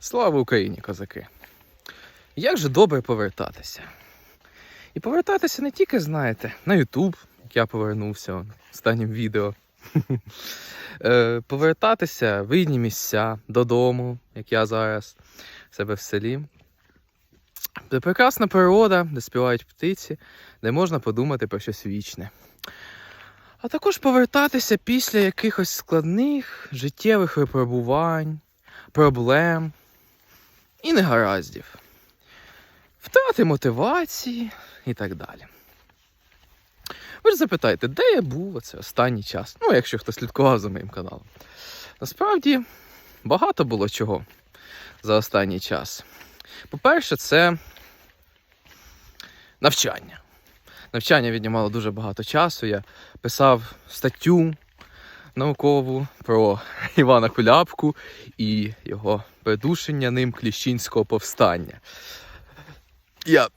Слава Україні, козаки! Як же добре повертатися? І повертатися не тільки, знаєте, на Ютуб, як я повернувся останнім відео. Е, Повертатися в рідні місця, додому, як я зараз в себе в селі. Де прекрасна природа, де співають птиці, де можна подумати про щось вічне. А також повертатися після якихось складних життєвих випробувань, проблем і негараздів, втрати мотивації і так далі. Ви ж запитаєте, де я був оце останній час? Ну, якщо хто слідкував за моїм каналом. Насправді багато було чого за останній час. По-перше, це навчання. Навчання віднімало дуже багато часу. Я писав статтю наукову про Івана Куляпку і його придушення ним Кліщинського повстання. Я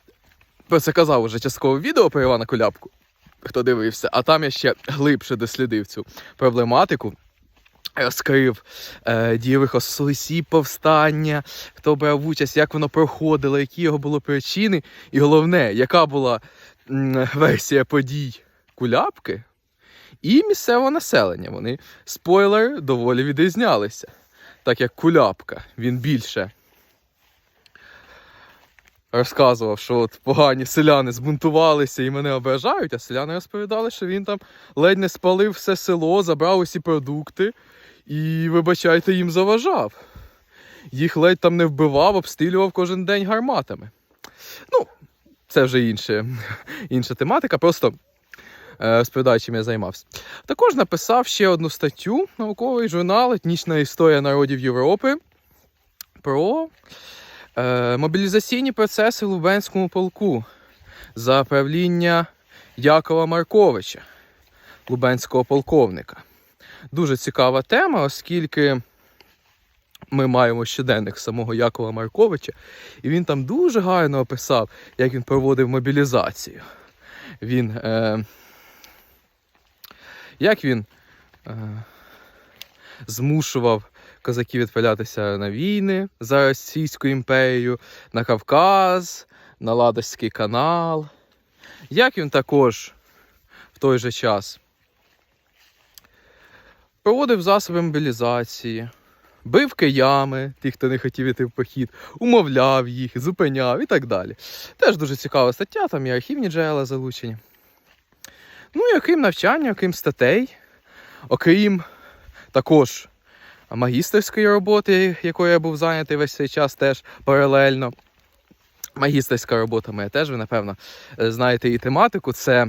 про це казав уже частково відео про Івана Куляпку, хто дивився, а там я ще глибше дослідив цю проблематику. Розкрив е, дієвих ососі повстання, хто брав участь, як воно проходило, які його були причини, і головне, яка була м, версія подій Куляпки і місцевого населення. Вони, спойлер, доволі відрізнялися. Так як Куляпка, він більше розказував, що от погані селяни збунтувалися і мене ображають, а селяни розповідали, що він там ледь не спалив все село, забрав усі продукти і, вибачайте, їм заважав. Їх ледь там не вбивав, обстрілював кожен день гарматами. Ну, це вже інше, інша тематика, просто розповідаю, чим я займався. Також написав ще одну статтю науковий журнал Етнічна історія народів Європи про е, мобілізаційні процеси в Лубенському полку за правління Якова Марковича, лубенського полковника. Дуже цікава тема, оскільки ми маємо щоденник самого Якова Марковича, і він там дуже гарно описав, як він проводив мобілізацію. Він, е, як він е, змушував козаків відправлятися на війни за Російську імперію, на Кавказ, на Ладожський канал. Як він також в той же час проводив засоби мобілізації, бив киями, тих, хто не хотів іти в похід, умовляв їх, зупиняв і так далі. Теж дуже цікава стаття, там і архівні джерела залучені. Ну і окрім навчання, окрім статей, окрім також магістерської роботи, якою я був зайнятий весь цей час теж паралельно. Магістерська робота моя теж, ви, напевно, е, знаєте її тематику. Це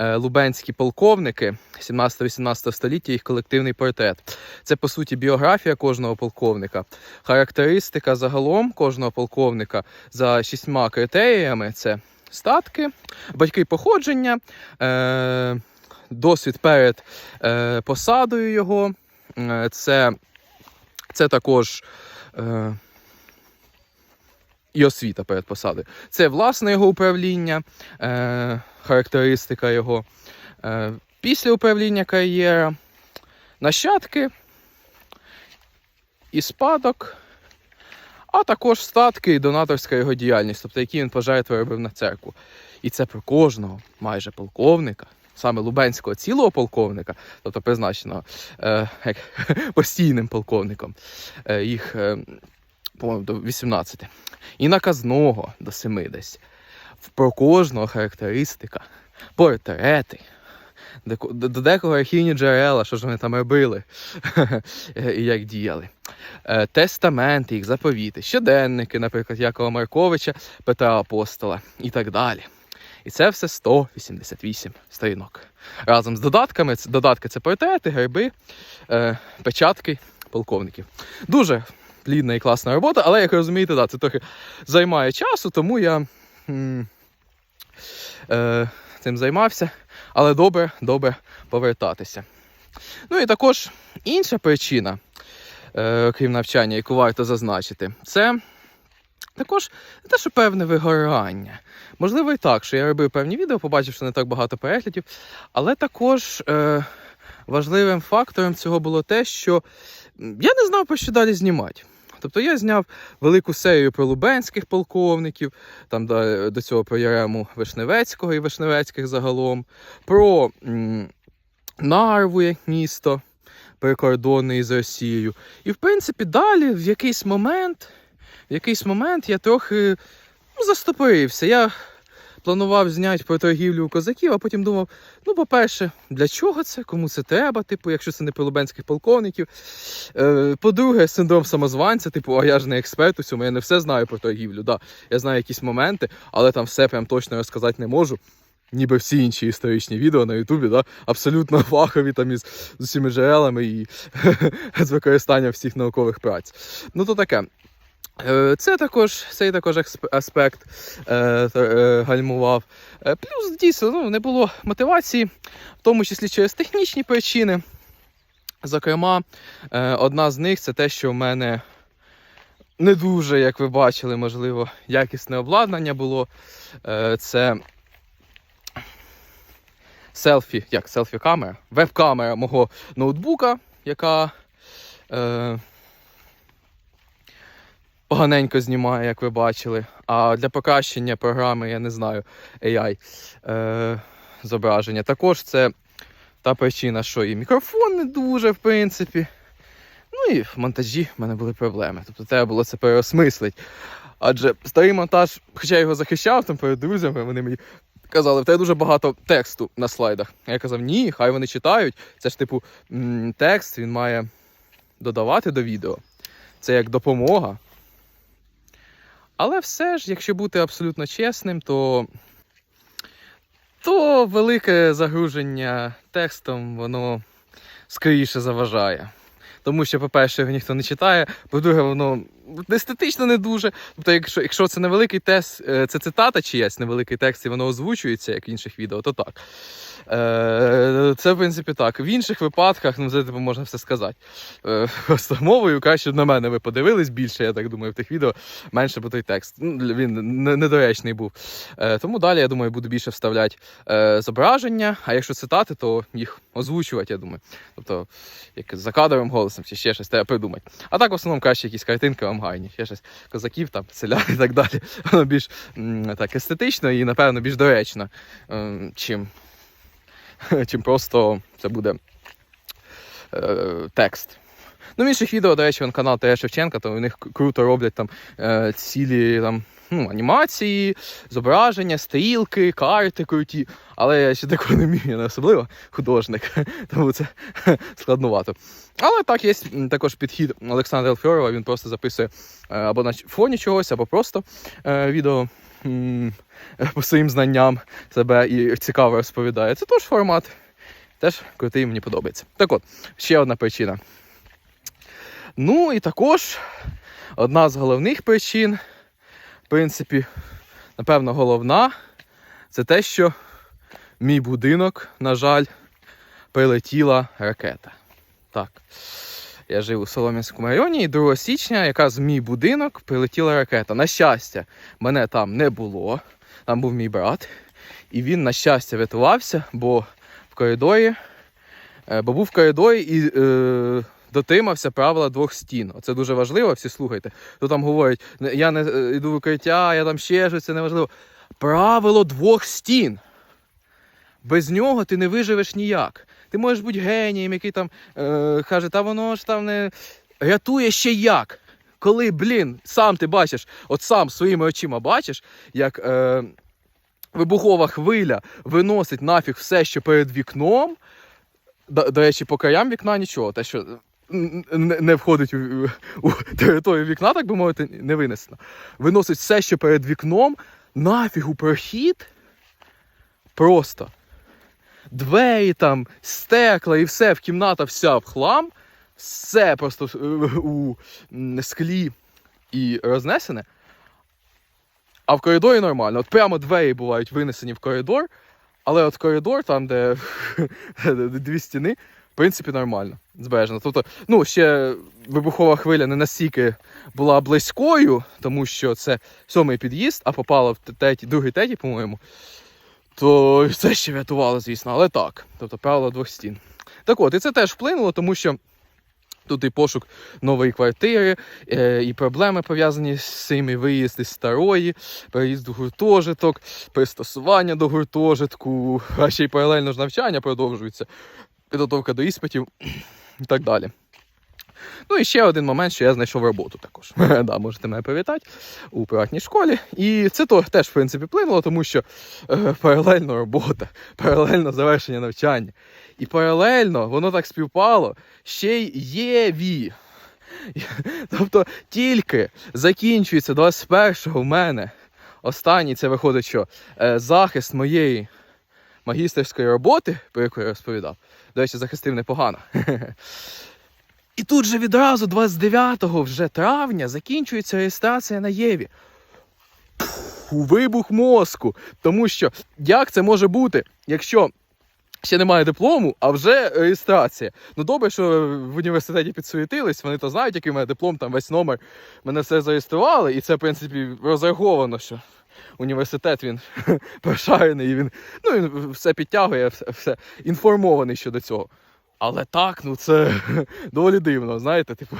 е, лубенські полковники 17-18 століття, їх колективний портрет. Це, по суті, біографія кожного полковника, характеристика загалом кожного полковника за шістьма критеріями: це статки, батьки походження, е, досвід перед е, посадою його. Е, Це, це також. Е, і освіта перед посадою. Це власне його управління, е, характеристика його. Е, після управління кар'єра, нащадки і спадок, а також статки і донаторська його діяльність, тобто які він пожертви робив на церкву. І це про кожного майже полковника, саме Лубенського цілого полковника, тобто призначеного е, як, постійним полковником. Е, їх, е, по-моєму, до 18 і наказного до 70. Про кожного характеристика, портрети, до декого архівні джерела, що ж вони там робили і як діяли. Е, Тестаменти, їх заповіти, щоденники, наприклад, Якова Марковича, Петра Апостола і так далі. І це все 188 сторінок. Разом з додатками, додатки це портрети, герби, е, печатки полковників. Дуже плідна і класна робота, але як розумієте, да, це трохи займає часу, тому я е, цим займався. Але добре, добре повертатися. Ну і також інша причина, е, окрім навчання, яку варто зазначити, це також не те, що певне вигорання. Можливо, і так, що я робив певні відео, побачив, що не так багато переглядів, але також е, важливим фактором цього було те, що я не знав, про що далі знімати. Тобто я зняв велику серію про лубенських полковників, там до, до цього про Ярему Вишневецького і Вишневецьких загалом, про м, Нарву як місто прикордонне із Росією. І в принципі далі в якийсь момент, в якийсь момент я трохи ну, застопорився. Я планував зняти про торгівлю козаків, а потім думав: ну, по-перше, для чого це? Кому це треба? Типу, якщо це не про полковників. Е, по-друге, синдром самозванця, типу, а я ж не експерт у цьому, я не все знаю про торгівлю. Да, я знаю якісь моменти, але там все прям точно розказати не можу. Ніби всі інші історичні відео на Ютубі, да, абсолютно фахові там із з усіма джерелами і з використанням всіх наукових праць. Ну то таке. Е, Це також цей також аспект е, е, гальмував. Е, Плюс дійсно ну, не було мотивації, в тому числі через технічні причини. Зокрема, е, одна з них це те, що в мене не дуже, як ви бачили, можливо, якісне обладнання було. Е, Це селфі, як селфі-камера, веб-камера мого ноутбука, яка е, поганенько знімає, як ви бачили. А для покращення програми, я не знаю, AI е, зображення. Також це та причина, що і мікрофон не дуже, в принципі. Ну і в монтажі в мене були проблеми. Тобто треба було це переосмислити. Адже старий монтаж, хоча я його захищав там перед друзями, вони мені казали, в тебе дуже багато тексту на слайдах. Я казав, ні, хай вони читають. Це ж типу текст він має додавати до відео. Це як допомога. Але все ж, якщо бути абсолютно чесним, то, то велике загруження текстом, воно скоріше заважає. Тому що, по-перше, його ніхто не читає, по-друге, воно естетично не дуже. Тобто, якщо, якщо це невеликий тест, е, це цитата чиясь, невеликий текст, і воно озвучується, як в інших відео, то так. Е, Це, в принципі, так. В інших випадках, ну, це типу, можна все сказати. Е, Просто мовою краще на мене ви подивились більше, я так думаю, в тих відео менше по той текст. Ну, Він недоречний був. Е, Тому далі, я думаю, буду більше вставляти зображення, а якщо цитати, то їх озвучувати, я думаю. Тобто, як за кадровим голосом чи ще щось треба придумати. А так, в основному, краще якісь картинки вам гайні, ще щось козаків, там, селян і так далі. Воно більш так естетично і, напевно, більш доречно, ем, чим, чим просто це буде е, текст. Ну, в інших відео, до речі, вон канал Тея Шевченка, то у них круто роблять там е, цілі там, ну, анімації, зображення, стрілки, карти круті. Але я ще такого не вмію, я не особливо художник, тому це складнувато. Але так, є також підхід Олександра Елфьорова, він просто записує е, або на фоні чогось, або просто е, відео по своїм знанням себе і цікаво розповідає. Це теж формат. Теж крутий, мені подобається. Так от, ще одна причина. Ну і також одна з головних причин, в принципі, напевно, головна, це те, що мій будинок, на жаль, прилетіла ракета. Так. Я жив у Солом'янському районі, і 2 січня, якраз в мій будинок прилетіла ракета. На щастя, мене там не було. Там був мій брат. І він, на щастя, врятувався, бо в коридорі, е, бо був в коридорі і е, дотримався правила двох стін. Оце дуже важливо, всі слухайте. То там говорять, я не е, йду в укриття, я там ще щось, це не важливо. Правило двох стін. Без нього ти не виживеш ніяк. Ти можеш бути генієм, який там е, каже, та воно ж там не рятує ще як. Коли, блін, сам ти бачиш, от сам своїми очима бачиш, як е, вибухова хвиля виносить нафіг все, що перед вікном. До, до речі, по краям вікна нічого. Те, що н- н- не входить у, у територію вікна, так би мовити, не винесено. Виносить все, що перед вікном, нафіг у прохід. Просто двері там, стекла і все, в кімната вся в хлам, все просто е, у склі і рознесене. А в коридорі нормально. От прямо двері бувають винесені в коридор, але от коридор, там, де дві стіни, в принципі, нормально, збережено. Тобто, ну, ще вибухова хвиля не настільки була близькою, тому що це сьомий під'їзд, а попала в третій, другий, третій, по-моєму. То це ще врятувало, звісно, але так. Тобто правило двох стін. Так от, і це теж вплинуло, тому що Тут і пошук нової квартири, е, і проблеми пов'язані з цим, і виїзд із старої, переїзд у гуртожиток, пристосування до гуртожитку, а ще й паралельно ж навчання продовжується, підготовка до іспитів і так далі. Ну і ще один момент, що я знайшов роботу також. да, можете мене привітати у приватній школі. І це то теж, в принципі, вплинуло, тому що е, паралельно робота, паралельно завершення навчання. І паралельно воно так співпало ще й єві. Тобто тільки закінчується 21-го в мене. Останній це виходить, що е, захист моєї магістерської роботи, про яку я розповідав. До речі, захистив непогано. І тут же відразу, 29 вже травня, закінчується реєстрація на Єві. Пф, Вибух мозку. Тому що як це може бути, якщо ще немає диплому, а вже реєстрація? Ну добре, що в університеті підсуетились, вони то знають, який в мене диплом, там весь номер. Мене все зареєстрували, і це, в принципі, розраховано, що університет він прошарений, і він, ну, він все підтягує, все, все інформований щодо цього. Але так, ну це доволі дивно, знаєте, типу,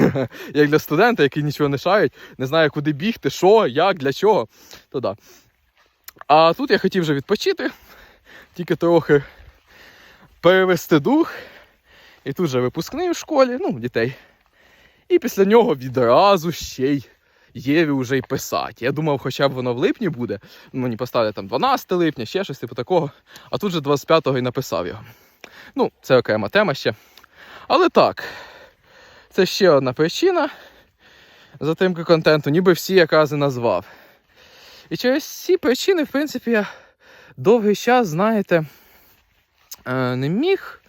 як для студента, який нічого не шарить, не знає, куди бігти, що, як, для чого, то да. А тут я хотів вже відпочити, тільки трохи перевести дух. І тут же випускний в школі, ну, дітей. І після нього відразу ще й Єві вже й писати. Я думав, хоча б воно в липні буде. Мені поставили там 12 липня, ще щось типу такого. А тут же 25-го і написав його. Ну, це окрема тема ще. Але так, це ще одна причина затримки контенту, ніби всі якраз і назвав. І через ці причини, в принципі, я довгий час, знаєте, е, не міг,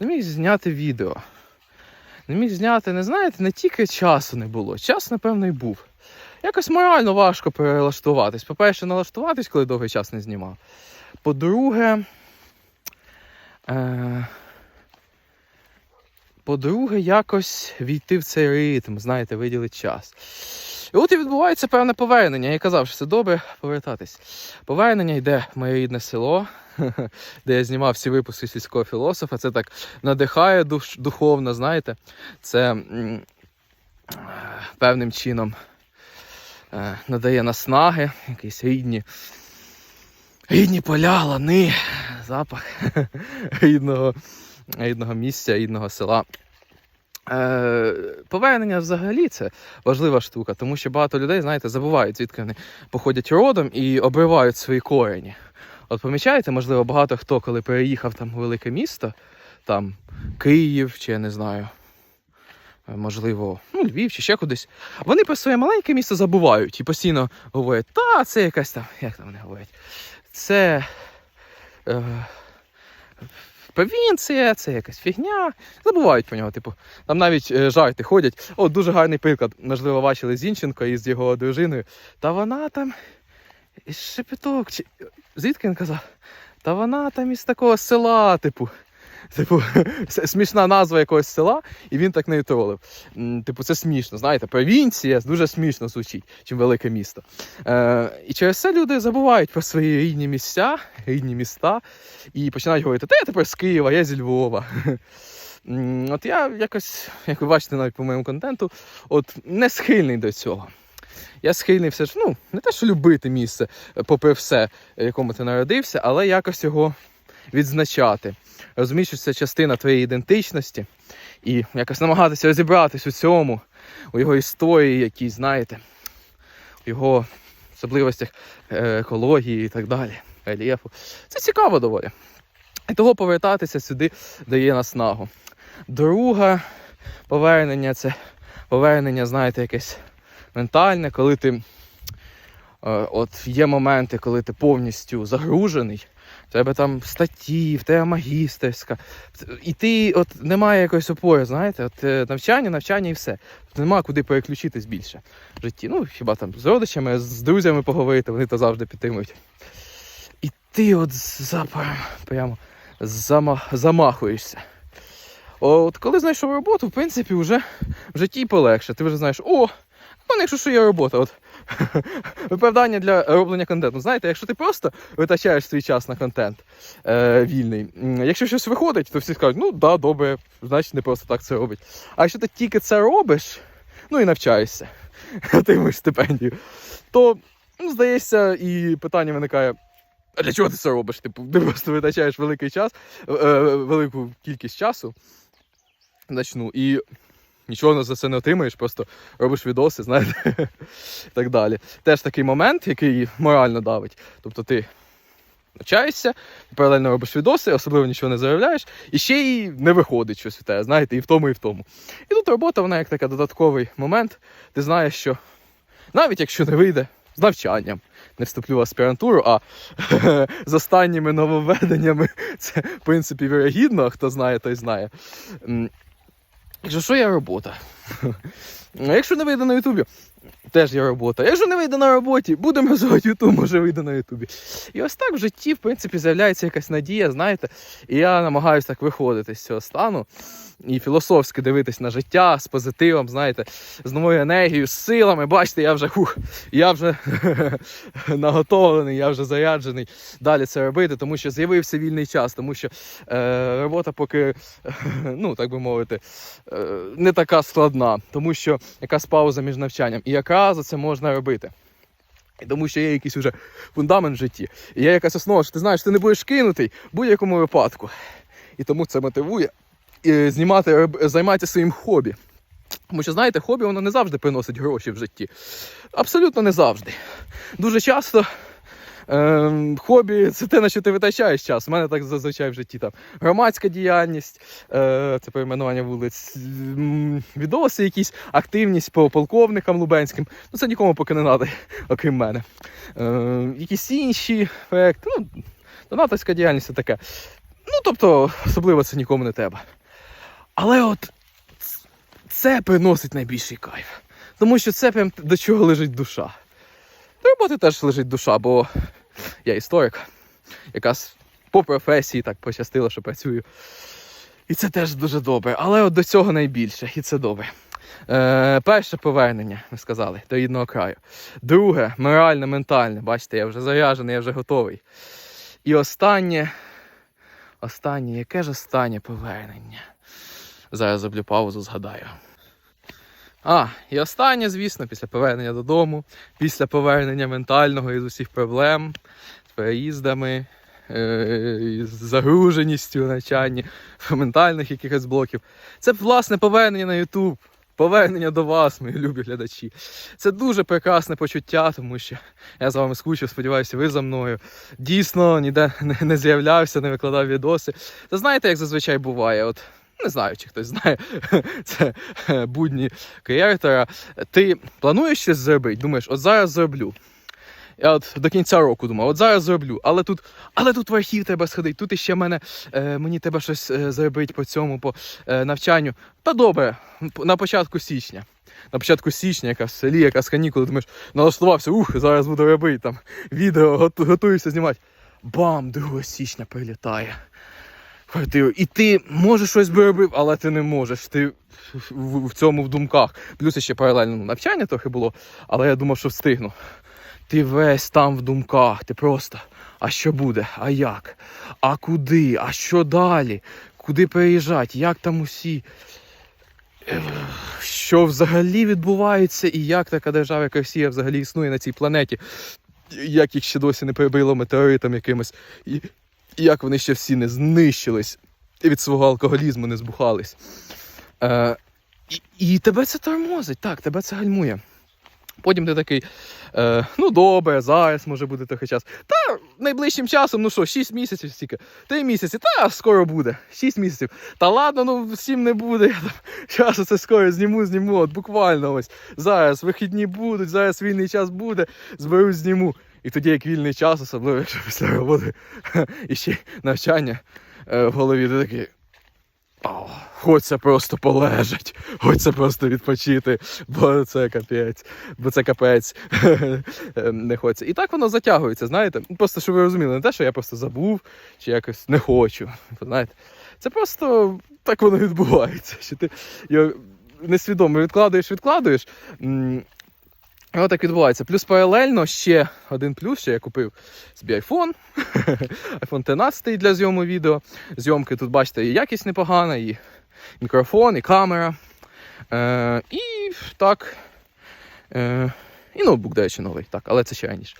не міг зняти відео. Не міг зняти, не знаєте, не тільки часу не було. Час, напевно, і був. Якось морально важко перелаштуватись. По-перше, налаштуватись, коли довгий час не знімав. По-друге, По-друге, якось війти в цей ритм, знаєте, виділити час. І от і відбувається певне повернення. Я казав, що це добре повертатись. Повернення йде в моє рідне село, де я знімав всі випуски сільського філософа. Це так надихає душ, духовно, знаєте. Це певним чином е, надає наснаги, якісь рідні. Рідні поля, лани, запах рідного, рідного місця, рідного села. Е, повернення взагалі це важлива штука, тому що багато людей, знаєте, забувають, звідки вони походять родом і обривають свої корені. От помічаєте, можливо, багато хто, коли переїхав там у велике місто, там Київ чи я не знаю, е, можливо, ну, Львів чи ще кудись, вони про своє маленьке місто забувають і постійно говорять, та це якась там, як там вони говорять, це е, провінція, це якась фігня. Забувають про нього. Типу, там навіть е, жарти ходять. О, дуже гарний приклад. Можливо, бачили Зінченко із його дружиною. Та вона там із шепеток. Чи... Звідки він казав? Та вона там із такого села, типу. Типу, смішна назва якогось села, і він так нею тролив. Типу, це смішно, знаєте, провінція дуже смішно звучить, чим велике місто. Е, і через це люди забувають про свої рідні місця, рідні міста, і починають говорити, та я тепер з Києва, я зі Львова. От я якось, як ви бачите навіть по моєму контенту, от не схильний до цього. Я схильний все ж, ну, не те, що любити місце, попри все, в якому ти народився, але якось його відзначати. Розумієш, що це частина твоєї ідентичності, і якось намагатися розібратись у цьому, у його історії, якій, знаєте, у його особливостях е, екології і так далі, рельєфу. Це цікаво доволі. І того повертатися сюди дає наснагу. Друге повернення це повернення, знаєте, якесь ментальне, коли ти. е, От є моменти, коли ти повністю загружений, в тебе там статті, в тебе магістерська, і ти от немає якоїсь опори, знаєте, от е, навчання, навчання і все. Тут нема куди переключитись більше в житті. Ну, хіба там з родичами, з друзями поговорити, вони то завжди підтримують. І ти от запа, прямо зама, замахуєшся. От коли знайшов роботу, в принципі, вже в житті полегше. Ти вже знаєш, о, мене якщо що є робота, от виправдання для роблення контенту. Знаєте, якщо ти просто витрачаєш свій час на контент е, вільний, якщо щось виходить, то всі скажуть, ну да, добре, значить не просто так це робить. А якщо ти тільки це робиш, ну і навчаєшся, отримуєш стипендію, то ну, здається, і питання виникає. А для чого ти це робиш? Типу, ти просто витрачаєш великий час, е, е, велику кількість часу. Начну, і нічого за це не отримаєш, просто робиш відоси, знаєте, і так далі. Теж такий момент, який морально давить. Тобто ти навчаєшся, паралельно робиш відоси, особливо нічого не заявляєш, і ще й не виходить щось у тебе, знаєте, і в тому, і в тому. І тут робота, вона як такий додатковий момент. Ти знаєш, що навіть якщо не вийде, з навчанням. Не вступлю в аспірантуру, а з останніми нововведеннями це, в принципі, вірогідно, хто знає, той знає. Якщо що я робота. Якщо не вийде на Ютубі, теж є робота. Якщо не вийде на роботі, будемо розвивати Ютуб, може вийде на Ютубі. І ось так в житті, в принципі, з'являється якась надія, знаєте, і я намагаюся так виходити з цього стану і філософськи дивитись на життя з позитивом, знаєте, з новою енергією, з силами. Бачите, я вже хух, я вже наготовлений, я вже заряджений далі це робити, тому що з'явився вільний час, тому що е, робота поки, ну так би мовити, е, не така складна, тому що якась пауза між навчанням. І якраз це можна робити. І Тому що є якийсь уже фундамент в житті, і є якась основа, що ти знаєш, ти не будеш кинутий в будь-якому випадку. І тому це мотивує і знімати, роб- займатися своїм хобі. Тому що, знаєте, хобі воно не завжди приносить гроші в житті. Абсолютно не завжди. Дуже часто ем, хобі це те, на що ти витрачаєш час. У мене так зазвичай в житті там громадська діяльність, е, це перейменування вулиць, відоси, якісь активність по полковникам лубенським. Ну це нікому поки не треба, окрім мене. Е, якісь інші проекти. Ну, донаторська діяльність це таке. Ну, тобто, особливо це нікому не треба. Але от це приносить найбільший кайф. Тому що це прям до чого лежить душа. До роботи теж лежить душа, бо я історик, якраз по професії так пощастило, що працюю. І це теж дуже добре. Але от до цього найбільше, і це добре. Е, перше повернення, ми сказали, до рідного краю. Друге, моральне, ментальне. Бачите, я вже заряджений, я вже готовий. І останнє, останнє, яке ж останнє повернення? Зараз зроблю паузу, згадаю. А, і останнє, звісно, після повернення додому, після повернення ментального із усіх проблем, з переїздами, е, із загруженістю в навчанні, ментальних якихось блоків. Це власне повернення на YouTube. Повернення до вас, мої любі глядачі. Це дуже прекрасне почуття, тому що я з вами скучив, сподіваюся, ви за мною. Дійсно, ніде не з'являвся, не викладав відоси. Та знаєте, як зазвичай буває? От не знаю, чи хтось знає, це е, будні креатора. Ти плануєш щось зробити, думаєш, от зараз зроблю. Я от до кінця року думав, от зараз зроблю, але тут, але тут в архів треба сходити, тут іще мене, е, мені треба щось е, зробити по цьому, по е, навчанню. Та добре, на початку січня. На початку січня, яка в селі, яка з канікули, думаєш, налаштувався, ух, зараз буду робити там відео, готуюся знімати. Бам, 2 січня прилітає квартиру. І ти можеш щось би робив, але ти не можеш. Ти в, цьому в думках. Плюс ще паралельно ну, навчання трохи було, але я думав, що встигну. Ти весь там в думках, ти просто. А що буде? А як? А куди? А що далі? Куди переїжджати? Як там усі? Що взагалі відбувається, і як така держава, як Росія, взагалі існує на цій планеті? Як їх ще досі не прибило метеоритом якимось? І, і як вони ще всі не знищились і від свого алкоголізму не збухались. Е, і, і тебе це тормозить, так, тебе це гальмує. Потім ти такий, е, ну добре, зараз може бути трохи час. Та найближчим часом, ну що, 6 місяців стільки, 3 місяці, та скоро буде. 6 місяців. Та ладно, ну всім не буде. Я там часу це скоро зніму, зніму. От буквально ось. Зараз вихідні будуть, зараз вільний час буде, зберу, зніму. І тоді, як вільний час, особливо якщо після роботи і ще навчання е, в голові, ти такий. Хочеться просто полежать, хочеться просто відпочити, бо це капець, бо це капець не хочеться. І так воно затягується, знаєте. Ну, Просто щоб ви розуміли, не те, що я просто забув чи якось не хочу. Знаєте, це просто так воно відбувається. Що ти його несвідомо відкладуєш, відкладуєш. От так відбувається. Плюс паралельно ще один плюс, що я купив собі iPhone, iPhone 13 для зйому відео. Зйомки тут, бачите, і якість непогана, і мікрофон, і камера. Е, і так. Е, і ноутбук, до речі, новий, так, але це ще раніше.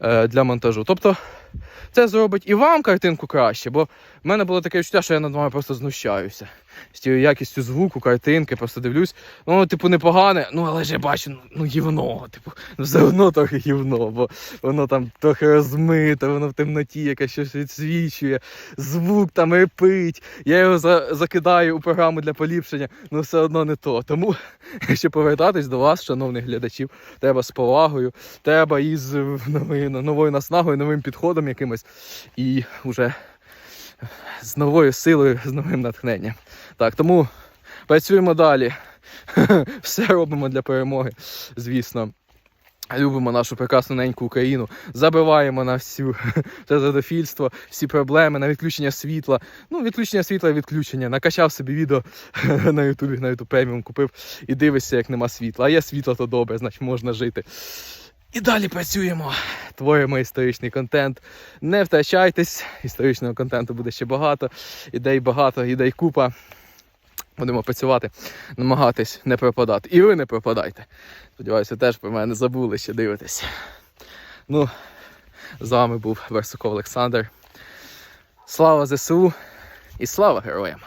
Е, для монтажу. Тобто, це зробить і вам картинку краще, бо в мене було таке відчуття, що я над вами просто знущаюся. З тією якістю звуку, картинки, просто дивлюсь. Ну, типу, непогане, ну але ж я бачу, ну, гівно, типу, ну все одно трохи гівно, бо воно там трохи розмите, воно в темноті якесь щось відсвічує, звук там репить. Я його за- закидаю у програму для поліпшення, ну все одно не то. Тому, якщо повертатись до вас, шановних глядачів, треба з повагою, треба із новою, новою наснагою, новим підходом якимось і вже з новою силою, з новим натхненням. Так, тому працюємо далі. Все робимо для перемоги, звісно. Любимо нашу прекрасну неньку Україну, забиваємо на всю це задофільство, всі проблеми, на відключення світла. Ну, відключення світла відключення. Накачав собі відео на Ютубі, на Ютуб преміум купив і дивишся, як нема світла. А є світло, то добре, значить можна жити. І далі працюємо. Творимо історичний контент. Не втрачайтесь, історичного контенту буде ще багато, ідей багато, ідей купа. Будемо працювати, намагатись не пропадати. І ви не пропадайте. Сподіваюся, теж про мене забули ще дивитесь. Ну, з вами був Версуков Олександр. Слава ЗСУ і слава героям!